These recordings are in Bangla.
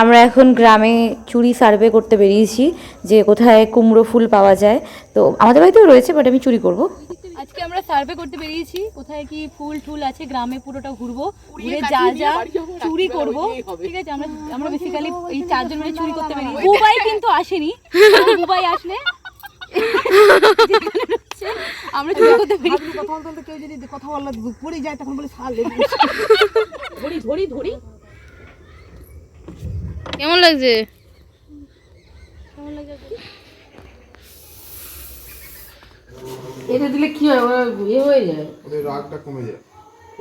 আমরা এখন গ্রামে চুরি সার্ভে করতে বেরিয়েছি যে কোথায় কুমড়ো ফুল পাওয়া যায়। তো আমাদের বাড়িতেও রয়েছে বাট আমি চুরি করব। আজকে আমরা সার্ভে করতে বেরিয়েছি। কোথায় কি ফুল টুল আছে গ্রামে পুরোটা ঘুরবো ঘুরে যা যা চুরি করব। ঠিক আছে আমরা আমরা বেসিক্যালি এই চারজন মিলে চুরি করতে বেরিয়েছি। বুবাই কিন্তু আসেনি। বুবাই আসলে। আমরা চুরি করতে বেরিয়েছি। কথা বলতে বলতে কেউ যদি কথা বললে পড়ে যায় তখন বলে সাল ধরি ধরি ধরি। কেমন লাগছে? এটা দিলে কি হয়? ওরা ইয়ে হয়ে যায়। ওদের রাগটা কমে যায়।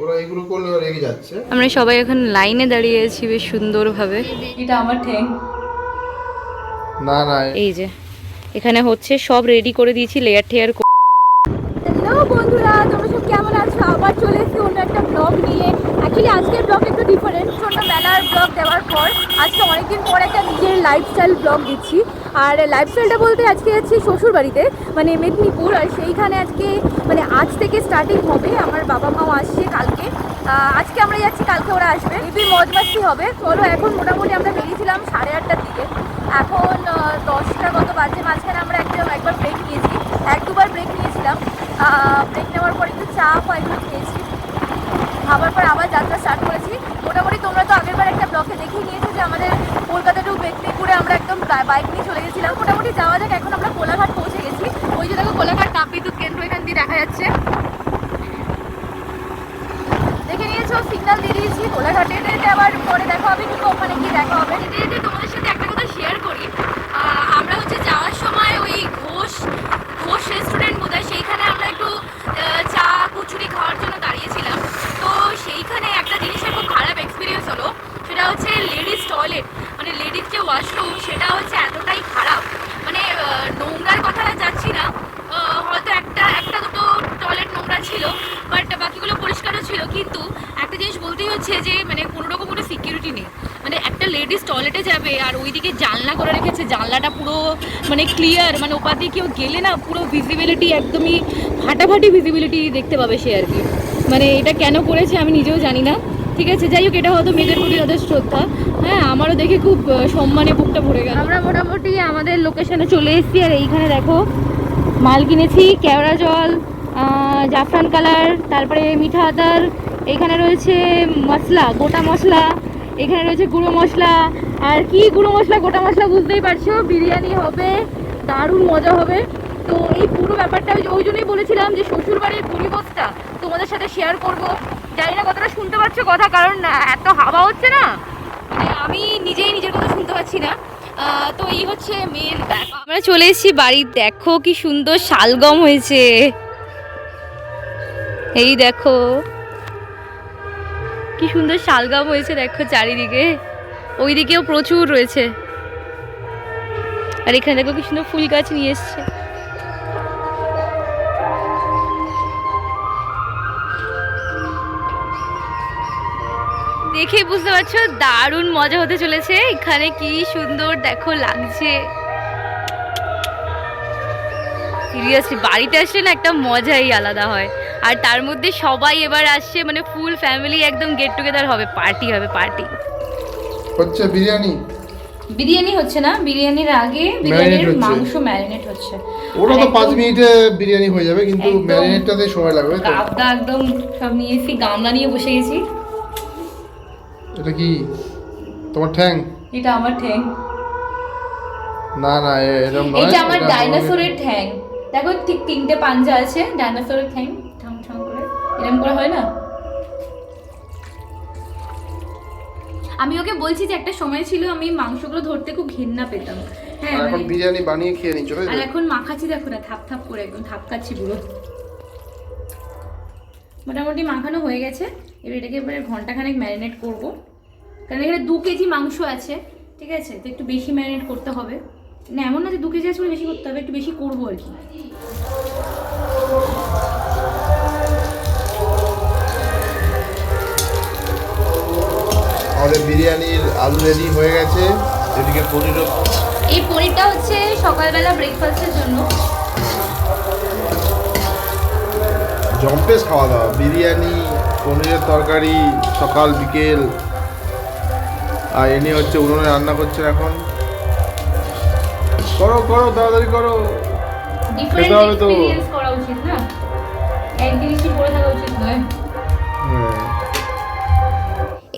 ওরা এগুলো করলে ওরা রেগে যাচ্ছে। আমরা সবাই এখন লাইনে দাঁড়িয়ে আছি বেশ সুন্দরভাবে। এটা আমার ঠ্যাং। না না এই যে এখানে হচ্ছে সব রেডি করে দিয়েছি লেয়ার টেয়ার হ্যালো বন্ধুরা তোমরা সব কেমন আছো? আবার চলে এসেছি অন্য একটা ব্লগ নিয়ে। অ্যাকচুয়ালি আজকের ব্লগ একটু ডিফারেন্ট ছোট মেলার ব্লগ দেওয়ার পর, আজকে অনেকদিন পর একটা নিজের লাইফস্টাইল ব্লগ দিচ্ছি। আর লাইফস্টাইলটা বলতে আজকে যাচ্ছি শ্বশুর বাড়িতে মানে মেদিনীপুর। আর সেইখানে আজকে মানে আজ থেকে স্টার্টিং হবে। আমার বাবা মাও আসছে কালকে। আজকে আমরা যাচ্ছি, কালকে ওরা আসবে। হেবি মজ হবে। চলো, এখন মোটামুটি আমরা বেরিয়েছিলাম সাড়ে আটটার দিকে। এখন দশটা কত বাজে? মাঝখানে আমরা একটা, একবার ব্রেক নিয়েছি। এক দুবার ব্রেক নিয়েছিলাম। ব্রেক নেওয়ার পর একটু চা ফা খেয়েছি। খাবার পর আবার যাত্রা স্টার্ট করেছি। মোটামুটি তোমরা তো আগেরবার একটা ব্লকে দেখিয়ে নিয়েছো যে আমাদের কলকাতা টু মেদিনীপুরে আমরা একদম বাইক নিয়ে চলে গেছিলাম। মোটামুটি যাওয়া যাক, এখন আমরা কোলাঘাট পৌঁছে গেছি। ওই যে দেখো কোলাঘাট তাপবিদ্যুৎ কেন্দ্র, এখান দিয়ে দেখা যাচ্ছে। দেখে নিয়েছো সিগন্যাল দিয়ে দিয়েছি। কোলাঘাটে আবার পরে দেখা হবে, কিন্তু ওখানে গিয়ে দেখা হবে। তোমাদের সাথে একটা কথা শেয়ার করি। আমরা হচ্ছে যাওয়ার সময় ওই ঘোষ ঘোষ রেস্টুরেন্ট বোধ হচ্ছে লেডিস টয়লেট মানে লেডিস যে ওয়াশরুম সেটা হচ্ছে এতটাই খারাপ। মানে নোংরার কথা যাচ্ছি না। হয়তো একটা একটা দুটো টয়লেট নোংরা ছিল বাট বাকিগুলো পরিষ্কারও ছিল, কিন্তু একটা জিনিস বলতেই হচ্ছে যে মানে কোনো রকম কোনো সিকিউরিটি নেই। মানে একটা লেডিস টয়লেটে যাবে আর ওইদিকে জানলা করে রেখেছে, জানলাটা পুরো মানে ক্লিয়ার মানে ওপার দিয়ে কেউ গেলে না, পুরো ভিজিবিলিটি একদমই ফাটাফাটি ভিজিবিলিটি দেখতে পাবে সে আর কি। মানে এটা কেন করেছে আমি নিজেও জানি না। ঠিক আছে, যাই হোক, এটা হয়তো মেয়েদের প্রতি তাদের শ্রদ্ধা। হ্যাঁ আমারও দেখে খুব সম্মানে বুকটা ভরে গেল। আমরা মোটামুটি আমাদের লোকেশনে চলে এসেছি, আর এইখানে দেখো, মাল কিনেছি, কেওড়া জল জাফরান কালার, তারপরে মিঠা আদার, এখানে রয়েছে মশলা, গোটা মশলা, এখানে রয়েছে গুঁড়ো মশলা, আর কি গুঁড়ো মশলা, গোটা মশলা বুঝতেই পারছ? বিরিয়ানি হবে, দারুণ মজা হবে। তো এই পুরো ব্যাপারটা ওই- জন্যই বলেছিলাম যে শ্বশুর বাড়ির পরিবেশটা তোমাদের সাথে শেয়ার করব। জানি না কতটা শুনতে পাচ্ছ কথা, কারণ এত হাওয়া হচ্ছে না? মানে আমি নিজেই নিজের কথা শুনতে পাচ্ছি না। তো এই হচ্ছে মেন আমরা চলে এসেছি বাড়ি। দেখো কি সুন্দর শালগম হয়েছে। এই দেখো। কি সুন্দর শালগম হয়েছে, দেখো চারিদিকে। ওইদিকেও প্রচুর রয়েছে। আর এখানে দেখো কি সুন্দর ফুল গাছ নিয়ে এসছে। দেখে বুঝতে পারছ দারুণ মজা হতে চলেছে। এখানে কি সুন্দর দেখো লাগছে। সিরিয়াসলি বাড়িতে আসলে না একটা মজাই আলাদা হয়। আর তার মধ্যে সবাই এবার আসছে মানে ফুল ফ্যামিলি একদম গেট টুগেদার হবে পার্টি হবে পার্টি হচ্ছে বিরিয়ানি? বিরিয়ানি হচ্ছে না বিরিয়ানির আগে বিরিয়ানির মাংস ম্যারিনেট হচ্ছে। ওটা তো আর পাঁচ একদম মিনিটে বিরিয়ানি হয়ে যাবে কিন্তু। ম্যারিনেটটাতে সময় লাগবে তো? গাবদা একদম সব নিয়ে এসেছি গামলা নিয়ে বসে গেছি। এটা কি তোমার ঠ্যাং? এটা আমার ঠ্যাং। না না এরকম নয় এটা আমার ডাইনোসরের ঠ্যাং। দেখো ঠিক তিনটে পাঞ্জা আছে ডাইনোসরের ঠ্যাং। ঠাং ঠাং করে। এরকম করে হয় না? আমি ওকে বলছি যে একটা সময় ছিল আমি মাংসগুলো ধরতে খুব ঘেন্না পেতাম। হ্যাঁ এখন মানে- বিরিয়ানি বানিয়ে খেয়ে নিচ্ছ আর এখন মাখাচ্ছি দেখো না থাপ থাপ করে একদম থাপ খাচ্ছি পুরো। মোটামুটি মাখানো হয়ে গেছে। এবার এটাকে এবারে ঘন্টাখানেক ম্যারিনেট করব। কারণ এখানে দু কেজি মাংস আছে ঠিক আছে? তো একটু বেশি ম্যারিনেট করতে হবে। না এমন না যে দু কেজি আছে বেশি করতে হবে একটু বেশি করব আর কি। আমাদের বিরিয়ানির আলু রেডি হয়ে গেছে। এদিকে পনিরও এই পনিরটা হচ্ছে সকালবেলা ব্রেকফাস্টের জন্য। জম্পেস খাওয়া দাওয়া। বিরিয়ানি পনিরের তরকারি সকাল বিকেল। আর ইনি হচ্ছে উনুনে রান্না করছেন এখন। করো করো তাড়াতাড়ি করো। খেতে হবে তো। এক্সপেরিয়েন্স করা উচিত না? এক জিনিসই পড়ে থাকা উচিত নয়। হ্যাঁ।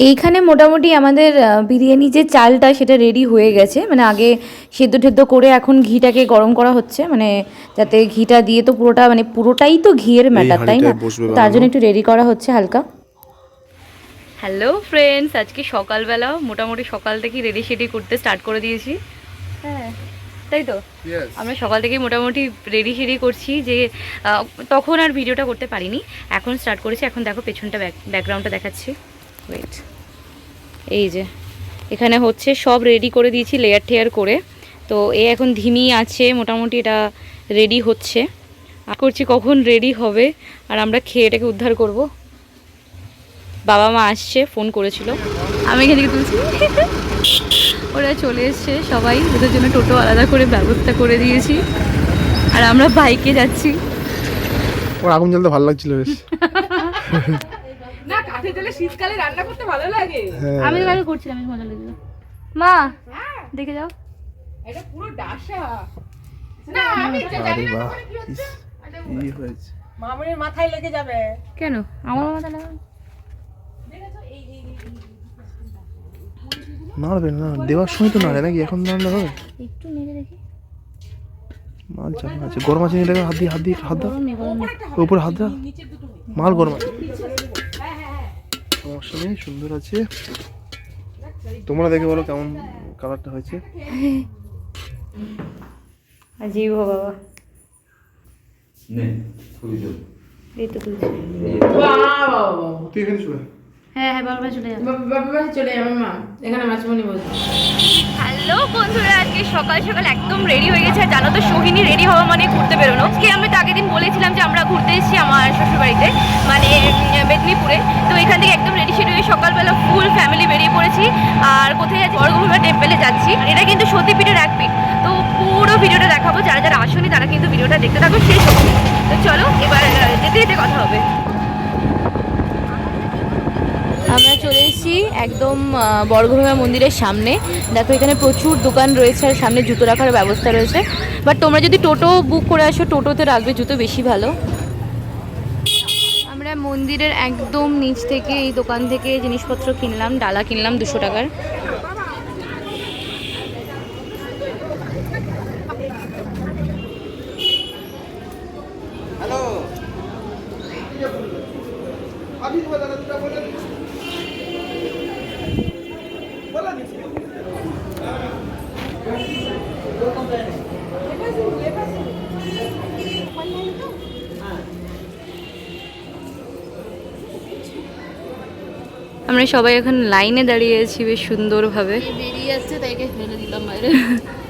এইখানে মোটামুটি আমাদের বিরিয়ানি যে চালটা সেটা রেডি হয়ে গেছে। মানে আগে সেদ্ধ টেদ্ধ করে এখন ঘিটাকে গরম করা হচ্ছে। মানে যাতে ঘিটা দিয়ে তো পুরোটা মানে পুরোটাই তো ঘিয়ের ম্যাটার তাই না? তার জন্য একটু রেডি করা হচ্ছে হালকা। হ্যালো ফ্রেন্ডস আজকে সকালবেলা মোটামুটি সকাল থেকেই রেডি সেডি করতে স্টার্ট করে দিয়েছি। হ্যাঁ। তাই তো? আমরা সকাল থেকেই মোটামুটি রেডি সেডি করছি যে তখন আর ভিডিওটা করতে পারিনি। এখন স্টার্ট করেছি। এখন দেখো পেছনটা ব্যাকগ্রাউন্ডটা দেখাচ্ছি। ওয়েট এই যে এখানে হচ্ছে সব রেডি করে দিয়েছি লেয়ার টেয়ার করে। তো এ এখন ধিমি আছে মোটামুটি এটা রেডি হচ্ছে। আর করছি কখন রেডি হবে আর আমরা খেয়ে এটাকে উদ্ধার করব। বাবা মা আসছে ফোন করেছিল। আমি এখান থেকে তুলছি। ওরা চলে এসছে সবাই। ওদের জন্য টোটো আলাদা করে ব্যবস্থা করে দিয়েছি। আর আমরা বাইকে যাচ্ছি। ওর আগুন জ্বালতে ভালো লাগছিল বেশ। না কাঠে জলে শীতকালে রান্না করতে ভালো লাগে। আমি তো কালকে করছিলাম আমি মজা লেগেছিল। মা দেখে যাও। এটা পুরো ডাসা। না আমি বাহ। ইস, কি হয়েছে। মামুনির মাথায় লেগে যাবে। কেন? আমার মাথা লাগা নাড়বে না দেওয়ার সময় তো নাড়ে নাকি? এখন নাড়লে হবে? একটু নেড়ে দেখি। মাল চাপ আছে। গরম আছে নিয়ে হাত দিয়ে হাত দিয়ে হাত দাও। উপরে হাত দাও। মাল গরম আছে। সমস্যা নেই সুন্দর আছে। তোমরা দেখে বলো কেমন কালারটা হয়েছে। আজিব বাবা। তুলছি তুই এখানে শুয়ে। হ্যাঁ হ্যাঁ বাবা চলে যাবে। বাবা চলে যাবে মা। এখানে মাছমণি বলছে। হ্যালো বন্ধুরা আজকে সকাল সকাল একদম রেডি হয়ে গেছে। আর জানো তো সোহিনী রেডি হওয়া মানে ঘুরতে বেরোনো। আজকে আমি তো আগের দিন বলেছিলাম যে আমরা ঘুরতে এসেছি আমার শ্বশুরবাড়িতে মানে মেদিনীপুরে। তো এখান থেকে একদম রেডি সেডি হয়ে সকালবেলা ফুল ফ্যামিলি বেরিয়ে পড়েছি। আর কোথায় যাচ্ছি? বড়গুমা টেম্পেলে যাচ্ছি। এটা কিন্তু সতীপীঠের এক পিঠ। তো পুরো ভিডিওটা দেখাবো। যারা যারা আসেনি তারা কিন্তু ভিডিওটা দেখতে থাকো শেষ অবধি। তো চলো এবার যেতে যেতে কথা হবে। আমরা চলে এসেছি একদম বর্গভীমা মন্দিরের সামনে। দেখো, এখানে প্রচুর দোকান রয়েছে আর সামনে জুতো রাখার ব্যবস্থা রয়েছে। বাট তোমরা যদি টোটো বুক করে আসো, টোটোতে রাখবে জুতো বেশি ভালো। আমরা মন্দিরের একদম নিচ থেকে এই দোকান থেকে জিনিসপত্র কিনলাম, ডালা কিনলাম দুশো টাকার। আমরা সবাই এখন লাইনে দাঁড়িয়ে আছি বেশ সুন্দরভাবে। বেরিয়ে যাচ্ছে তাইকে ফেলে দিলাম বাইরে।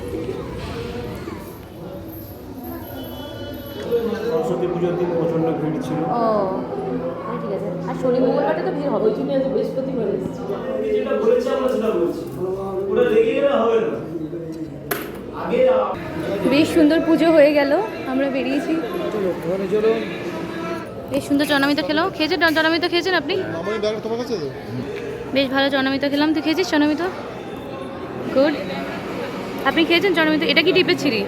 সুন্দর পুজো হয়ে গেল আমরা বেরিয়েছি। বেশ সুন্দর চনামিত খেলাম খেয়েছেন? চনামিত খেয়েছেন আপনি? তো বেশ ভালো চনামিত খেলাম। তুই খেয়েছিস চনামিত গুড আপনি খেয়েছেন চনামিত এটা কি টিপের ছিরি?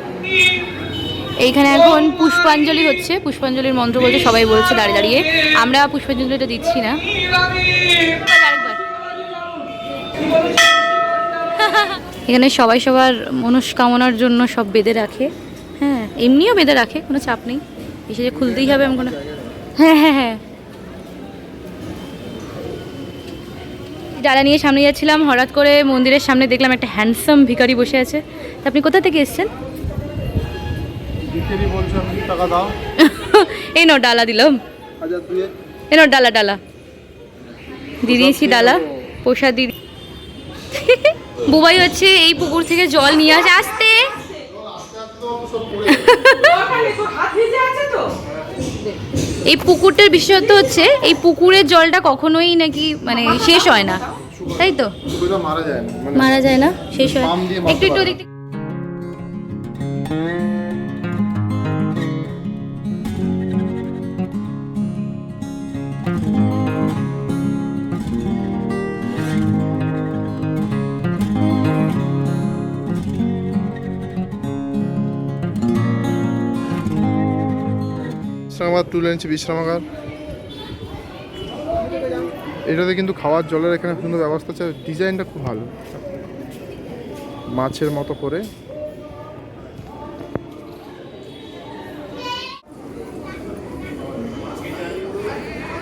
এইখানে এখন পুষ্পাঞ্জলি হচ্ছে। পুষ্পাঞ্জলির মন্ত্র বলছে সবাই বলছে দাঁড়িয়ে দাঁড়িয়ে। আমরা পুষ্পাঞ্জলিটা দিচ্ছি না। এখানে সবাই সবার মনস্কামনার জন্য সব বেঁধে রাখে। হ্যাঁ এমনিও বেঁধে রাখে কোনো চাপ নেই। এসে যে খুলতেই হবে এমন কোনো হ্যাঁ হ্যাঁ হ্যাঁ। ডালা নিয়ে সামনে যাচ্ছিলাম হঠাৎ করে মন্দিরের সামনে দেখলাম একটা হ্যান্ডসাম ভিখারি বসে আছে। তা আপনি কোথা থেকে এসেছেন? এই নাও ডালা দিলাম। এই নাও ডালা ডালা। দিয়ে দিয়েছি ডালা প্রসাদ দিয়ে দি- বুবাই হচ্ছে এই পুকুর থেকে জল নিয়ে আসে আসতে। এই পুকুরটার বিশেষত্ব হচ্ছে এই পুকুরের জলটা কখনোই নাকি মানে শেষ হয় না। তাই তো? মারা যায় না মানে মারা যায় না শেষ হয়। একটু একটু একটু বিশ্রামাগার তুলে এনেছি বিশ্রামাগার। এটাতে কিন্তু খাওয়ার জলের এখানে সুন্দর ব্যবস্থা আছে, ডিজাইনটা খুব ভালো। মাছের মতো করে।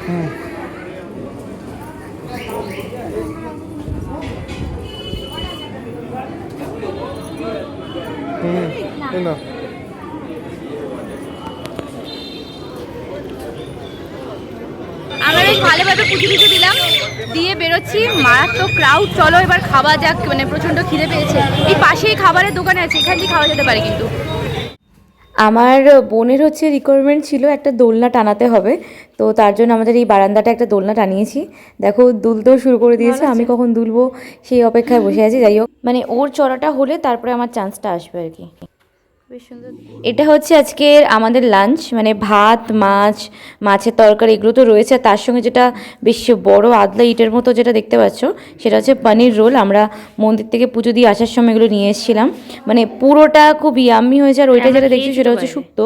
হুম এই না আমরা বেশ ভালোভাবে পুজো টুজো দিলাম দিয়ে বেরোচ্ছি মারাত্মক ক্রাউড চলো এবার খাওয়া যাক মানে প্রচণ্ড খিদে পেয়েছে। এই পাশেই খাবারের দোকান আছে এখান থেকে খাওয়া যেতে পারে কিন্তু। আমার বোনের হচ্ছে রিকোয়ারমেন্ট ছিল একটা দোলনা টানাতে হবে তো তার জন্য আমাদের এই বারান্দাটা একটা দোলনা টানিয়েছি। দেখো দুলতেও শুরু করে দিয়েছে আমি কখন দুলবো সেই অপেক্ষায় বসে আছি যাই হোক। মানে ওর চড়াটা হলে তারপরে আমার চান্সটা আসবে আর কি। এটা হচ্ছে আজকের আমাদের লাঞ্চ মানে ভাত মাছ মাছের তরকারি এগুলো তো রয়েছে। আর তার সঙ্গে যেটা বেশ বড় আদলা ইটের মতো যেটা দেখতে পাচ্ছ সেটা হচ্ছে পনির রোল। আমরা মন্দির থেকে পুজো দিয়ে আসার সময় এগুলো নিয়ে এসেছিলাম। মানে পুরোটা খুব ইয়াম্মি হয়েছে আর ওইটা যেটা দেখছি সেটা হচ্ছে শুক্তো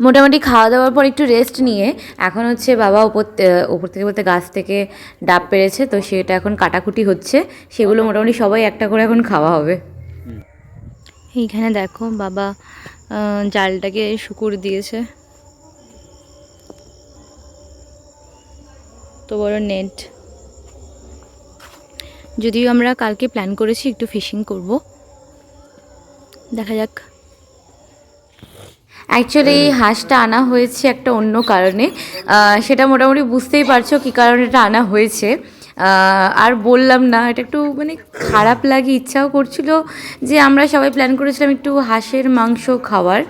মোটামুটি খাওয়া দাওয়ার পর একটু রেস্ট নিয়ে এখন হচ্ছে বাবা ওপর ওপর থেকে বলতে গাছ থেকে ডাব পেরেছে তো সেটা এখন কাটাকুটি হচ্ছে। সেগুলো মোটামুটি সবাই একটা করে এখন খাওয়া হবে। এইখানে দেখো বাবা জালটাকে শুকুর দিয়েছে। তো বড় নেট। যদিও আমরা কালকে প্ল্যান করেছি একটু ফিশিং করব। দেখা যাক। অ্যাকচুয়ালি এই হাঁসটা আনা হয়েছে একটা অন্য কারণে। সেটা মোটামুটি বুঝতেই পারছ কী কারণে এটা আনা হয়েছে। আর বললাম না, এটা একটু মানে খারাপ লাগে, ইচ্ছাও করছিল যে আমরা সবাই প্ল্যান করেছিলাম একটু হাঁসের মাংস খাওয়ার।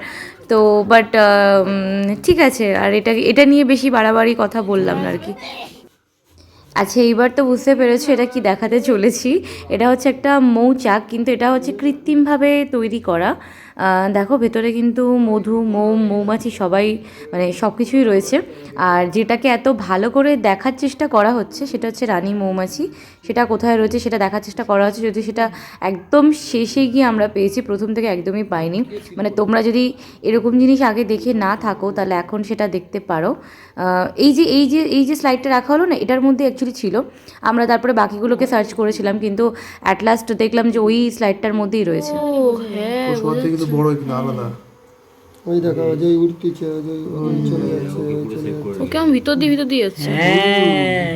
তো বাট ঠিক আছে, আর এটা এটা নিয়ে বেশি বাড়াবাড়ি কথা বললাম না আর কি। আচ্ছা এইবার তো বুঝতে পেরেছ এটা কি দেখাতে চলেছি। এটা হচ্ছে একটা মৌচাক, কিন্তু এটা হচ্ছে কৃত্রিমভাবে তৈরি করা। দেখো ভেতরে কিন্তু মধু মৌ মৌমাছি সবাই মানে সব কিছুই রয়েছে। আর যেটাকে এত ভালো করে দেখার চেষ্টা করা হচ্ছে সেটা হচ্ছে রানী মৌমাছি। সেটা কোথায় রয়েছে সেটা দেখার চেষ্টা করা হচ্ছে। যদি সেটা একদম শেষে গিয়ে আমরা পেয়েছি প্রথম থেকে একদমই পাইনি। মানে তোমরা যদি এরকম জিনিস আগে দেখে না থাকো তাহলে এখন সেটা দেখতে পারো। এই যে এই যে এই যে স্লাইডটা রাখা হলো না এটার মধ্যে অ্যাকচুয়ালি ছিল। আমরা তারপরে বাকিগুলোকে সার্চ করেছিলাম কিন্তু অ্যাট লাস্ট দেখলাম যে ওই স্লাইডটার মধ্যেই রয়েছে। থেকে কিন্তু বড় কিন্তু আলাদা। ওই দেখো যে উঠতেছে ওই যে ওই চলে যাচ্ছে ওই চলে যাচ্ছে। ও কেমন ভিতর দিয়ে ভিতর দিয়ে যাচ্ছে। হ্যাঁ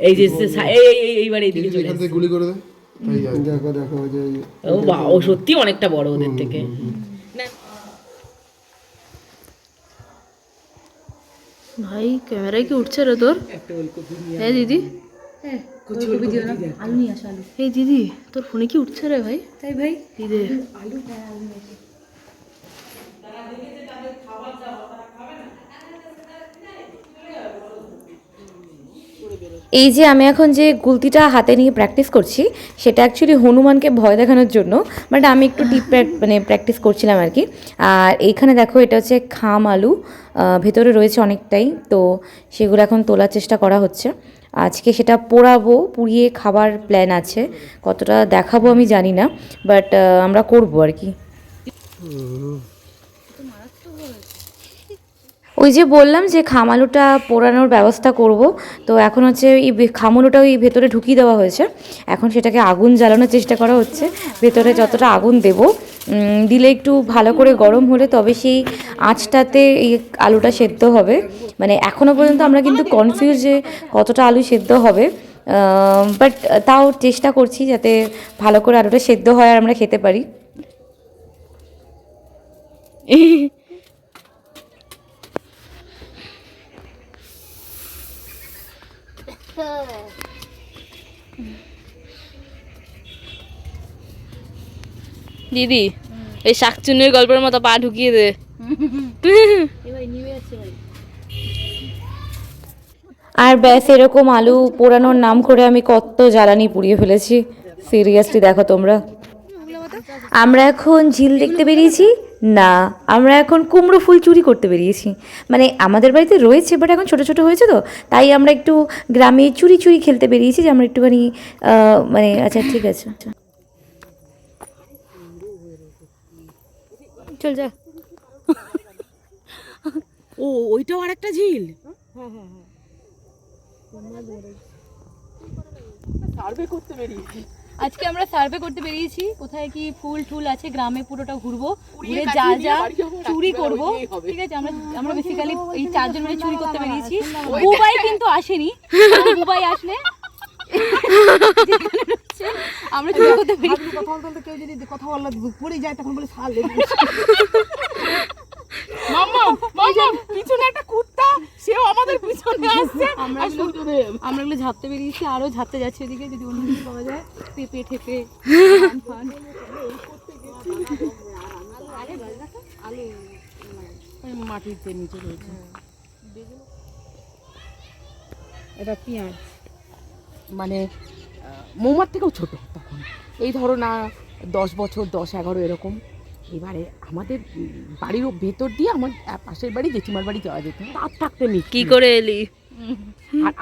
এই যে এই এই এই- এইবার এইদিকে চলে গুলি করে দে দেখো দেখো যে ও বা ও সত্যি অনেকটা বড় ওদের থেকে। ভাই ক্যামেরায় কি উঠছে রে তোর? হ্যাঁ দিদি। আলু নিয়ে আসো আলু। এই দিদি তোর ফোনে কি উঠছে রে ভাই? তাই ভাই দিদি এই যে আমি এখন যে গুলতিটা হাতে নিয়ে প্র্যাকটিস করছি সেটা অ্যাকচুয়ালি হনুমানকে ভয় দেখানোর জন্য বাট আমি একটু টিপ মানে প্র্যাকটিস করছিলাম আর কি। আর এইখানে দেখো এটা হচ্ছে খাম আলু ভেতরে রয়েছে অনেকটাই তো সেগুলো এখন তোলার চেষ্টা করা হচ্ছে। আজকে সেটা পোড়াবো, পুড়িয়ে খাবার প্ল্যান আছে। কতটা দেখাবো আমি জানি না বাট আমরা করব আর কি। ওই যে বললাম যে খামালুটা পোড়ানোর ব্যবস্থা করব, তো এখন হচ্ছে এই খামালুটা ওই ভেতরে ঢুকিয়ে দেওয়া হয়েছে। এখন সেটাকে আগুন জ্বালানোর চেষ্টা করা হচ্ছে। ভেতরে যতটা আগুন দেব দিলে একটু ভালো করে গরম হলে তবে সেই আঁচটাতে এই আলুটা সেদ্ধ হবে। মানে এখনও পর্যন্ত আমরা কিন্তু কনফিউজ যে কতটা আলু সেদ্ধ হবে। বাট তাও চেষ্টা করছি যাতে ভালো করে আলুটা সেদ্ধ হয় আর আমরা খেতে পারি। দিদি, এই শাকচুন্নির গল্পের মতো পা ঢুকিয়ে দে। আর ব্যাস, এরকম আলু পোড়ানোর নাম করে আমি কত জ্বালানি পুড়িয়ে ফেলেছি। সিরিয়াসলি দেখো তোমরা। আমরা এখন ঝিল দেখতে বেরিয়েছি? না আমরা এখন কুমড়ো ফুল চুরি করতে বেরিয়েছি। মানে আমাদের বাড়িতে রয়েছে বাট এখন ছোটো ছোটো হয়েছে তো। তাই আমরা একটু গ্রামে চুরি চুরি খেলতে বেরিয়েছি যে আমরা একটুখানি মানে আচ্ছা ঠিক আছে। চল যা। ও ওইটাও আর একটা ঝিল? সার্ভে করতে বেরিয়েছি। আজকে আমরা সার্ভে করতে বেরিয়েছি। কোথায় কি ফুল টুল আছে গ্রামে পুরোটা ঘুরবো ঘুরে যা যা চুরি করব। ঠিক আছে আমরা আমরা বেসিক্যালি এই চারজন মিলে চুরি করতে বেরিয়েছি। বুবাই কিন্তু আসেনি। বুবাই আসলে আমরা চুরি করতে বেরিয়েছি। কথা বলতে কেউ যদি কথা বললে পড়ে যায় তখন বলে মাম্মা মাম্মা পিছনে একটা কুত্তা সেও আমাদের পিছনে আসছে। আমরা আর আমরা এগুলো ঝাপতে বেরিয়েছি আরও ঝাপতে যাচ্ছে এদিকে যদি অন্য কিছু পাওয়া যায়। পেঁপে ঠেপে। ওই মাটিতে নিচে রয়েছে। এটা পেঁয়াজ। মানে মৌমার থেকেও ছোট তখন। এই ধরো না দশ বছর দশ এগারো এরকম। এবারে আমাদের বাড়ির ভেতর দিয়ে আমার পাশের বাড়ি জেঠিমার বাড়ি যাওয়া যেত। তার থাকতে নি কি করে। এলি? আর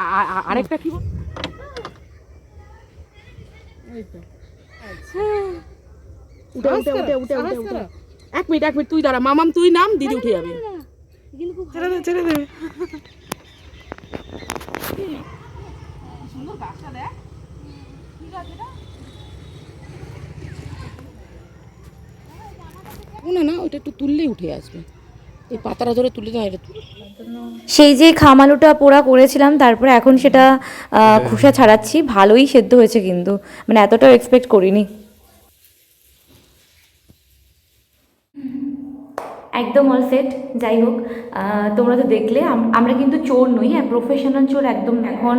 আরেকটা কি এক মিনিট এক মিনিট তুই দাঁড়া মামাম তুই নাম দিদি উঠে যাবে। ছেড়ে দে ছেড়ে দে। না না ওটা একটু তুললেই উঠে আসবে। এই পাতাটা ধরে তুলে দেয় এটা তুলে। সেই যে খামালুটা পোড়া করেছিলাম তারপরে এখন সেটা আহ, খোসা ছাড়াচ্ছি ভালোই সেদ্ধ হয়েছে কিন্তু। মানে এতটাও এক্সপেক্ট করিনি। একদম অল সেট যাই হোক তোমরা তো দেখলে আমরা কিন্তু চোর নই হ্যাঁ প্রফেশনাল চোর একদম এখন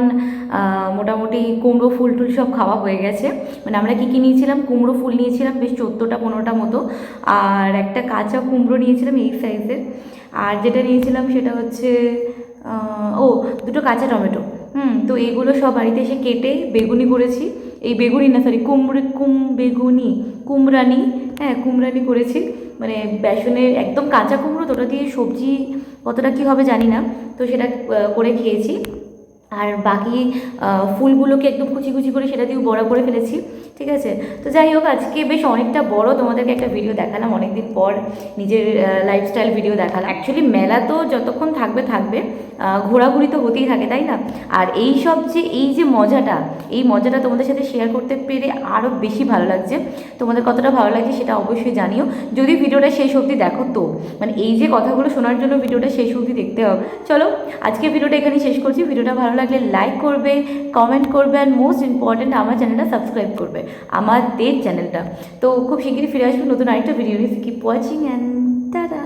মোটামুটি কুমড়ো, ফুল টুল সব খাওয়া হয়ে গেছে। মানে আমরা কী কী নিয়েছিলাম? কুমড়ো, ফুল নিয়েছিলাম, বেশ চোদ্দোটা, পনেরোটা মতো। আর একটা কাঁচা কুমড়ো নিয়েছিলাম এই সাইজের আর যেটা নিয়েছিলাম সেটা হচ্ছে ও, দুটো কাঁচা টমেটো। হুম, তো এইগুলো সব বাড়িতে এসে কেটে বেগুনি করেছি। এই বেগুনি না সরি কুমড়ো, কুম, বেগুনি, কুমড়ানি হ্যাঁ কুমড়ানি করেছি। মানে বেসনের একদম কাঁচা কুমড়ো তোটা দিয়ে সবজি কতটা কী হবে জানি না। তো সেটা করে খেয়েছি। আর বাকি ফুলগুলোকে একদম কুচি কুচি করে সেটা দিয়েও বড়া করে ফেলেছি। ঠিক আছে? তো যাই হোক, আজকে বেশ অনেকটা বড় তোমাদেরকে একটা ভিডিও দেখালাম, অনেকদিন পর নিজের লাইফস্টাইল ভিডিও দেখালাম। অ্যাকচুয়ালি মেলা তো যতক্ষণ থাকবে থাকবে ঘোরাঘুরি তো হতেই থাকে, তাই না? আর এই সব যে, এই যে মজাটা, এই মজাটা তোমাদের সাথে শেয়ার করতে পেরে আরও বেশি ভালো লাগছে। তোমাদের কতটা ভালো লাগছে সেটা অবশ্যই জানিও। যদি ভিডিওটা শেষ অবধি দেখো তো মানে এই যে কথাগুলো শোনার জন্য ভিডিওটা শেষ অবধি দেখতে হবে। চলো, আজকে ভিডিওটা এখানেই শেষ করছি। ভিডিওটা ভালো লাগলে লাইক করবে কমেন্ট করবে অ্যান্ড মোস্ট ইম্পর্ট্যান্ট আমার চ্যানেলটা সাবস্ক্রাইব করবে। আমাদের চ্যানেলটা। তো খুব শীঘ্রই ফিরে আসব নতুন আরেকটা ভিডিও নিয়ে। Keep watching and tata